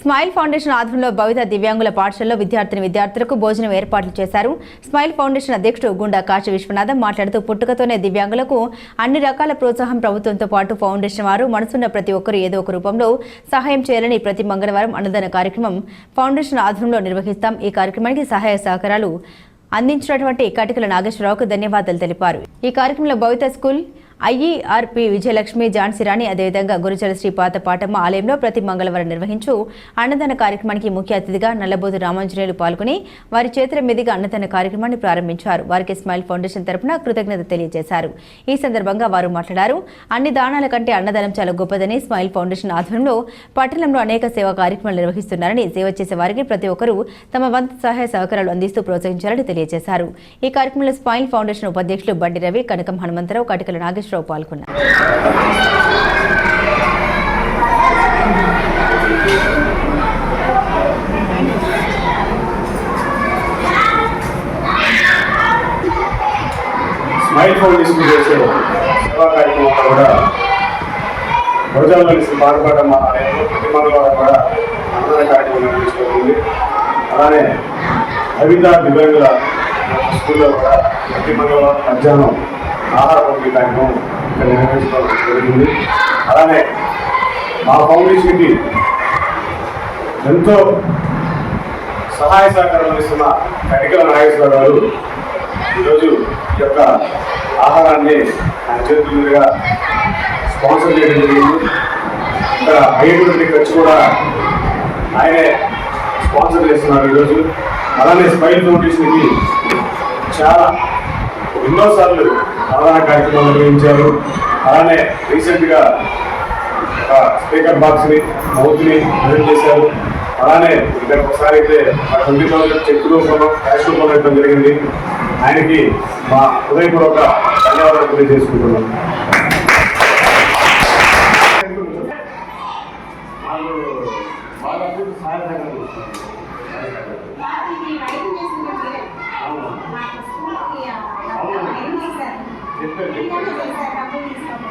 Smile foundation ఆధ్వర్యంలో భవిత దివ్యాంగుల పాఠశాలలో విద్యార్థిని విద్యార్థులకు భోజనం ఏర్పాట్లు చేశారు. స్మైల్ ఫౌండేషన్ అధ్యక్షుడు గుండా కాశీ విశ్వనాథం మాట్లాడుతూ పుట్టుకతోనే దివ్యాంగులకు అన్ని రకాల ప్రోత్సాహం ప్రభుత్వంతో పాటు ఫౌండేషన్ వారు మనసున్న ప్రతి ఒక్కరూ ఏదో ఒక రూపంలో సహాయం చేయాలని ప్రతి మంగళవారం అన్నదాన కార్యక్రమం ఫౌండేషన్ ఆధ్వర్యంలో నిర్వహిస్తాం. ఈ కార్యక్రమానికి సహాయ సహకారాలు అందించినటువంటి కటికల నాగేశ్వరరావుకు ధన్యవాదాలు తెలిపారు. ఈ కార్యక్రమంలో భవిత స్కూల్ ఐఈఆర్పి విజయలక్ష్మి జాన్సిరాణి అదేవిధంగా గురుచల శ్రీ పాత పాటమ్మ ఆలయంలో ప్రతి మంగళవారం నిర్వహించు అన్నదాన కార్యక్రమానికి ముఖ్య అతిథిగా నల్లబోతు రామాంజనేయులు పాల్గొని వారి చేతుల మీదుగా అన్నదాన కార్యక్రమాన్ని ప్రారంభించారు. వారికి స్మైల్ ఫౌండేషన్ తరపున కృతజ్ఞత తెలియజేశారు. ఈ సందర్భంగా వారు మాట్లాడారు. అన్ని దానాల కంటే అన్నదానం చాలా గొప్పదని స్మైల్ ఫౌండేషన్ ఆధ్వర్యంలో పట్టణంలో అనేక సేవా కార్యక్రమాలు నిర్వహిస్తున్నారని సేవ చేసే వారికి ప్రతి ఒక్కరూ తమ వంతు సహాయ సహకారాలు అందిస్తూ ప్రోత్సహించాలని తెలియజేశారు. ఈ కార్యక్రమంలో స్మైల్ ఫౌండేషన్ ఉపాధ్యక్షులు బండి రవి కనకం హనుమంతరావు కటికల నాగేశ్వరరావు పాల్గొన్నారు. స్మైల్ ఫౌండేషన్ చేసే సేవా కార్యక్రమంలో కూడా భోజనాలు శ్రీ బాధపడడం అనేది ప్రతి కూడా అన్నదాన కార్యక్రమం అలానే కవిత దివ్యాంగుల స్కూల్లో కూడా ప్రతి మంగళవారం మధ్యాహ్నం ఆహార పంపిణీ కార్యక్రమం ఇక్కడ నిర్వహించడం జరిగింది. అలానే మా ఫౌండేషన్కి ఎంతో సహాయ సహకారం అందిస్తున్న కటికల నాగేశ్వర గారు ఈరోజు ఈ యొక్క ఆహారాన్ని ఆయన చేతులుగా స్పాన్సర్ చేయడం జరిగింది. ఇక్కడ అయ్యేటువంటి ఖర్చు కూడా ఆయనే స్పాన్సర్ చేస్తున్నారు ఈరోజు. అలానే స్మైల్ ఫౌండేషన్కి చాలా ఎన్నోసార్లు అవగాహన కార్యక్రమాలు నిర్వహించారు. అలానే రీసెంట్గా ఒక స్పీకర్ బాక్స్ని మౌత్ని ప్రజెంట్ చేశారు. అలానే ఇక్కడ ఒకసారి అయితే మా ట్వంటీ థౌసండ్ చెక్ రూపంలో క్యాష్ రూపంలో ఇవ్వడం జరిగింది. ఆయనకి మా హృదయపూర్వక ధన్యవాదాలు తెలియజేసుకుంటున్నాం. ఇది రైటింగ్ చేసినట్టే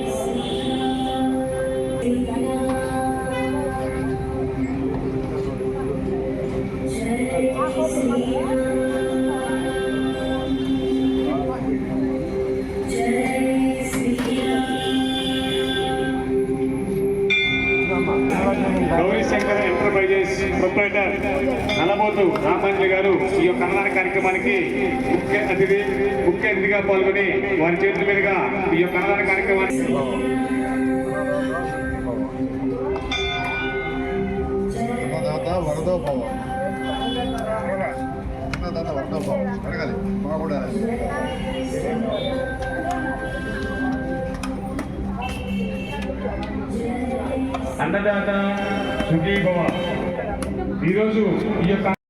గౌరీ శంకర్ ఎంటర్ప్రైజెస్ ప్రొపరేటర్ నల్లబోతు రామాంజలి గారు ఈ యొక్క అన్నదాన కార్యక్రమానికి ముఖ్య అతిథి ముఖ్య అతిథిగా పాల్గొని వారి చేతుల మీదుగా ఈ యొక్క అన్నదాన కార్యక్రమాన్ని అన్నదాత వరదో భవ అన్నదాత వరదో భవ అడగాలి. మా కూడా అన్నదాత సుఖీభవ ఈరోజు ఈ యొక్క